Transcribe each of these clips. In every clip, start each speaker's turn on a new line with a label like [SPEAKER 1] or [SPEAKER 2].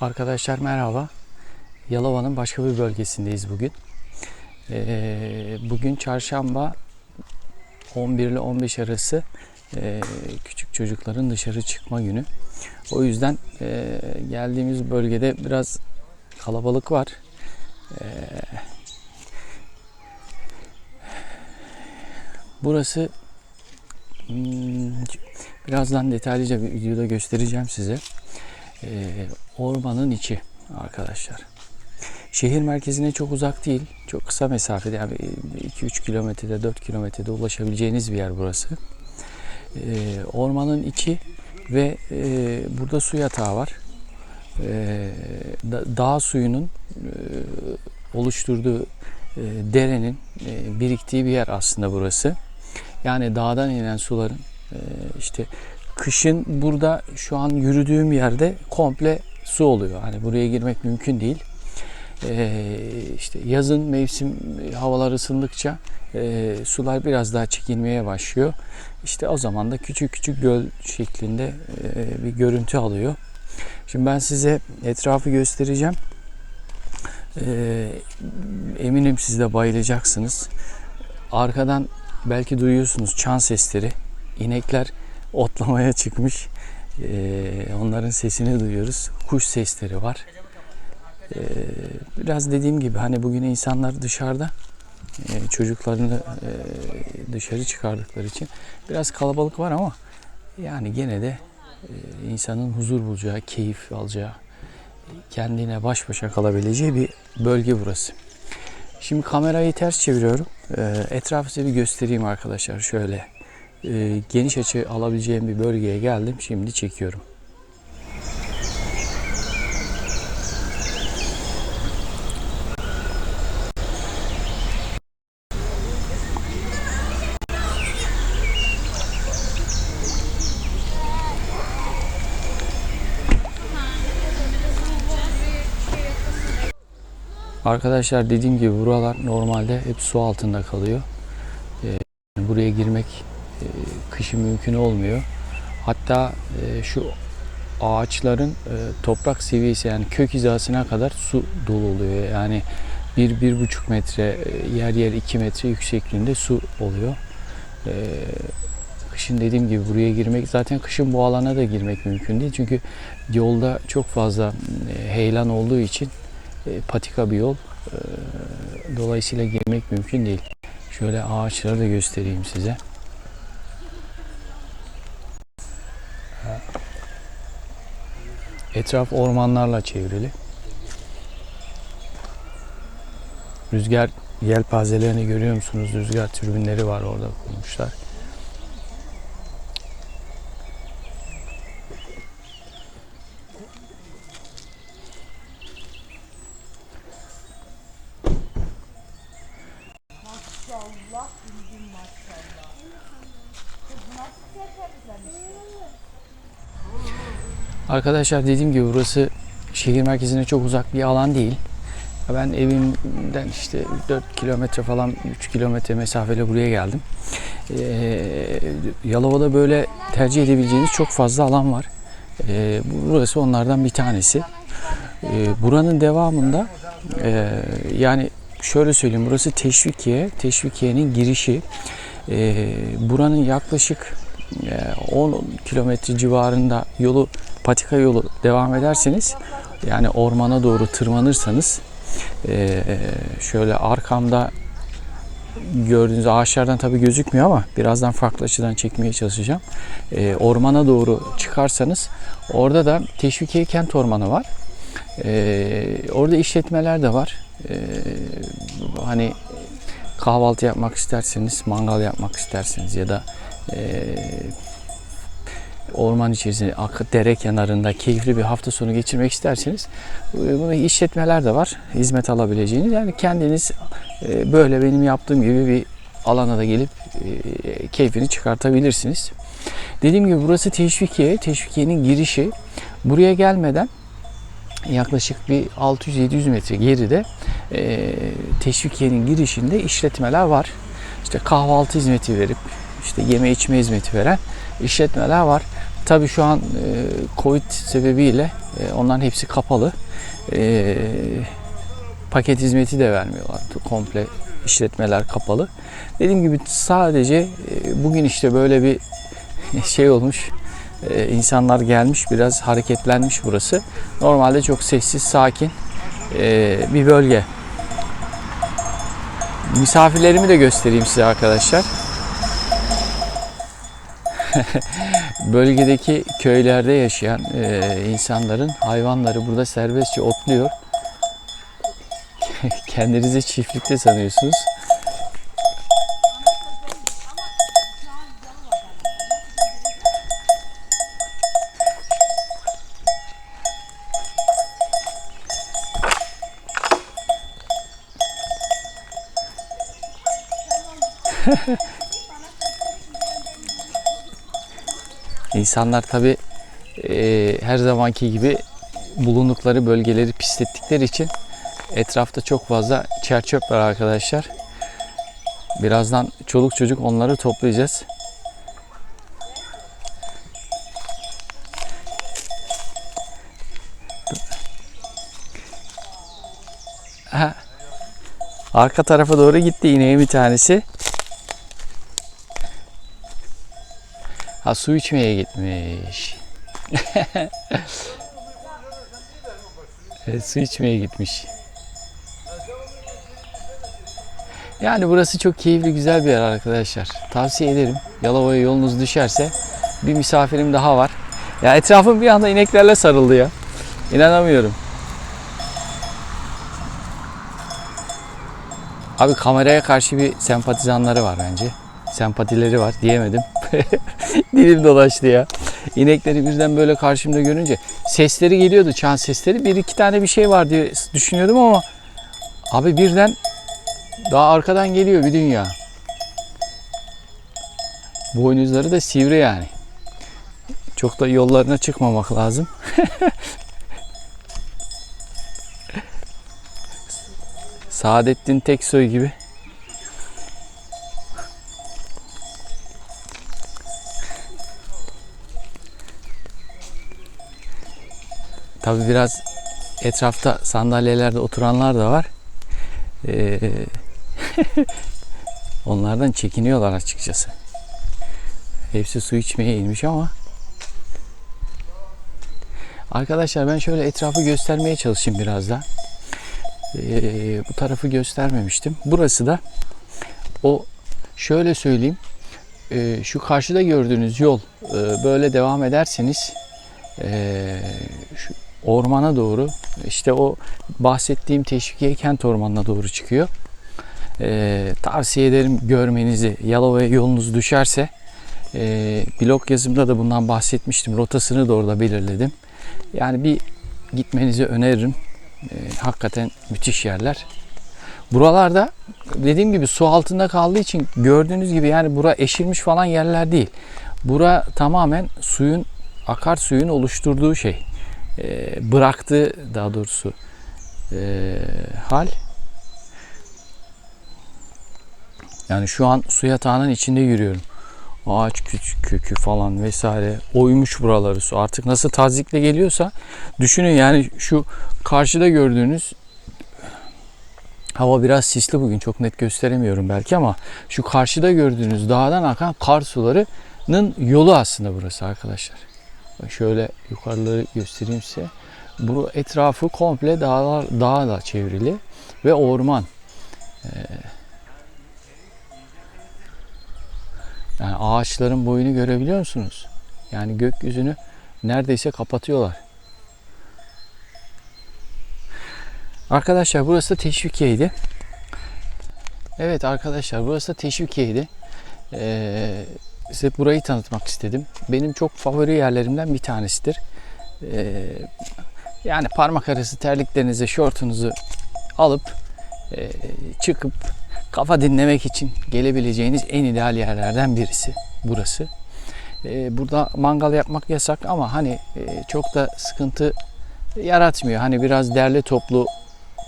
[SPEAKER 1] Arkadaşlar merhaba. Yalova'nın başka bir bölgesindeyiz bugün. Ee, bugün çarşamba 11 ile 15 arası e, küçük çocukların dışarı çıkma günü. O yüzden e, geldiğimiz bölgede biraz kalabalık var. Ee, burası hmm, birazdan detaylıca bir videoda göstereceğim size. Ee, ormanın içi arkadaşlar. Şehir merkezine çok uzak değil. Çok kısa mesafede yani 2-3 kilometrede 4 kilometrede ulaşabileceğiniz bir yer burası. Ee, ormanın içi ve e, burada su yatağı var. Ee, da- dağ suyunun e, oluşturduğu e, derenin biriktiği bir yer aslında burası. Yani dağdan inen suların işte kışın burada şu an yürüdüğüm yerde komple su oluyor. Hani buraya girmek mümkün değil. Ee, işte yazın mevsim havalar ısındıkça e, sular biraz daha çekilmeye başlıyor. İşte o zaman da küçük küçük göl şeklinde e, bir görüntü alıyor. Şimdi ben size etrafı göstereceğim. Ee, eminim siz de bayılacaksınız. Arkadan belki duyuyorsunuz çan sesleri. İnekler otlamaya çıkmış. Ee, onların sesini duyuyoruz. Kuş sesleri var. Ee, biraz dediğim gibi hani bugün insanlar dışarıda e, çocuklarını e, dışarı çıkardıkları için biraz kalabalık var ama yani gene de e, insanın huzur bulacağı, keyif alacağı, kendine baş başa kalabileceği bir bölge burası. Şimdi kamerayı ters çeviriyorum. Ee, etrafı size bir göstereyim arkadaşlar. Şöyle e, geniş açı alabileceğim bir bölgeye geldim. Şimdi çekiyorum. Arkadaşlar dediğim gibi buralar normalde hep su altında kalıyor. Ee, buraya girmek kışın mümkün olmuyor. Hatta e, şu ağaçların e, toprak seviyesi yani kök hizasına kadar su dolu oluyor. Yani bir, bir buçuk metre e, yer yer iki metre yüksekliğinde su oluyor. E, kışın dediğim gibi buraya girmek zaten kışın bu alana da girmek mümkün değil. Çünkü yolda çok fazla e, heyelan olduğu için e, patika bir yol. E, Dolayısıyla girmek mümkün değil. Şöyle ağaçları da göstereyim size. Etraf ormanlarla çevrili. Rüzgar yelpazelerini görüyor musunuz? Rüzgar türbinleri var orada kurmuşlar. Arkadaşlar dediğim gibi burası şehir merkezine çok uzak bir alan değil. Ben evimden işte 4 kilometre falan 3 kilometre mesafeyle buraya geldim. Ee, Yalova'da böyle tercih edebileceğiniz çok fazla alan var. Ee, burası onlardan bir tanesi. Ee, buranın devamında e, yani şöyle söyleyeyim burası Teşvikiye. Teşvikiye'nin girişi. Ee, buranın yaklaşık e, 10 kilometre civarında yolu patika yolu devam ederseniz yani ormana doğru tırmanırsanız e, şöyle arkamda gördüğünüz ağaçlardan tabii gözükmüyor ama birazdan farklı açıdan çekmeye çalışacağım. E, ormana doğru çıkarsanız orada da Teşvikiye Kent Ormanı var. E, orada işletmeler de var. E, hani kahvaltı yapmak isterseniz, mangal yapmak isterseniz ya da e, orman içerisinde, dere kenarında keyifli bir hafta sonu geçirmek isterseniz e, bunu işletmeler de var. Hizmet alabileceğiniz. Yani kendiniz e, böyle benim yaptığım gibi bir alana da gelip e, keyfini çıkartabilirsiniz. Dediğim gibi burası Teşvikiye. Teşvikiye'nin girişi. Buraya gelmeden yaklaşık bir 600-700 metre geride Teşvikiye'nin girişinde işletmeler var. İşte kahvaltı hizmeti verip işte yeme içme hizmeti veren işletmeler var. Tabii şu an e, Covid sebebiyle E, onların hepsi kapalı. E, paket hizmeti de vermiyorlar. Komple işletmeler kapalı. Dediğim gibi sadece bugün işte böyle bir şey olmuş. E, insanlar gelmiş biraz hareketlenmiş burası. Normalde çok sessiz sakin bir bölge. Misafirlerimi de göstereyim size arkadaşlar. Bölgedeki köylerde yaşayan e, insanların hayvanları burada serbestçe otluyor. Kendinizi çiftlikte sanıyorsunuz. İnsanlar tabi her zamanki gibi bulundukları bölgeleri pislettikleri için etrafta çok fazla çer çöp var arkadaşlar. Birazdan çoluk çocuk onları toplayacağız. Arka tarafa doğru gitti ineğin bir tanesi. Ha su içmeye gitmiş. evet, su içmeye gitmiş. Yani burası çok keyifli güzel bir yer arkadaşlar. Tavsiye ederim. Yalova'ya yolunuz düşerse bir misafirim daha var. Ya etrafım bir anda ineklerle sarıldı ya. İnanamıyorum. Abi kameraya karşı bir sempatizanları var bence. Sempatileri var diyemedim. Dilim dolaştı ya. İnekleri birden böyle karşımda görünce sesleri geliyordu çan sesleri. Bir iki tane bir şey var diye düşünüyordum ama abi birden daha arkadan geliyor bir dünya. Boynuzları da sivri yani. Çok da yollarına çıkmamak lazım. Saadettin Teksoy gibi. Tabi biraz etrafta sandalyelerde oturanlar da var. Ee, onlardan çekiniyorlar açıkçası. Hepsi su içmeye inmiş ama Arkadaşlar ben şöyle etrafı göstermeye çalışayım biraz da. Ee, bu tarafı göstermemiştim. Burası da o şöyle söyleyeyim. Ee, şu karşıda gördüğünüz yol e, böyle devam ederseniz e, şu ormana doğru işte o bahsettiğim teşvikiye kent ormanına doğru çıkıyor. Ee, tavsiye ederim görmenizi. Yalova'ya yolunuz düşerse e, blog yazımda da bundan bahsetmiştim. Rotasını da orada belirledim. Yani bir gitmenizi öneririm. E, hakikaten müthiş yerler. Buralarda dediğim gibi su altında kaldığı için gördüğünüz gibi yani bura eşilmiş falan yerler değil. Bura tamamen suyun akar suyun oluşturduğu şey. E, bıraktığı daha doğrusu e, hal. Yani şu an su yatağının içinde yürüyorum. Ağaç kökü falan vesaire oymuş buraları su. Artık nasıl tazikle geliyorsa düşünün yani şu karşıda gördüğünüz hava biraz sisli bugün çok net gösteremiyorum belki ama şu karşıda gördüğünüz dağdan akan kar sularının yolu aslında burası arkadaşlar. Şöyle yukarıları göstereyim size. Bu etrafı komple dağlar, dağla çevrili ve orman. Ee, yani ağaçların boyunu görebiliyor musunuz? Yani gökyüzünü neredeyse kapatıyorlar. Arkadaşlar burası Teşvikiye'ydi. Evet arkadaşlar burası Teşvikiye'ydi. Ee, size burayı tanıtmak istedim. Benim çok favori yerlerimden bir tanesidir. Ee, yani parmak arası terliklerinizi, şortunuzu alıp e, çıkıp kafa dinlemek için gelebileceğiniz en ideal yerlerden birisi burası. Ee, burada mangal yapmak yasak ama hani e, çok da sıkıntı yaratmıyor. Hani biraz derli toplu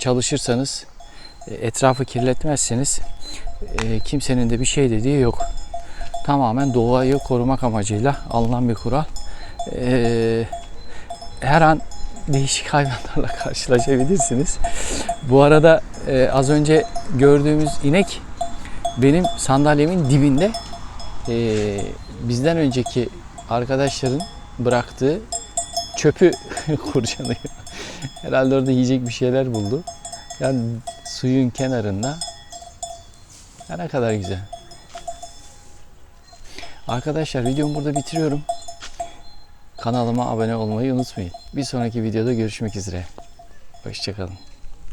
[SPEAKER 1] çalışırsanız, e, etrafı kirletmezseniz e, kimsenin de bir şey dediği yok. Tamamen doğayı korumak amacıyla alınan bir kural. E, her an değişik hayvanlarla karşılaşabilirsiniz. Bu arada e, az önce gördüğümüz inek benim sandalyemin dibinde e, bizden önceki arkadaşların bıraktığı çöpü kurcalıyor. Herhalde orada yiyecek bir şeyler buldu. Yani suyun kenarında. Ya ne kadar güzel. Arkadaşlar videomu burada bitiriyorum. Kanalıma abone olmayı unutmayın. Bir sonraki videoda görüşmek üzere. Hoşçakalın.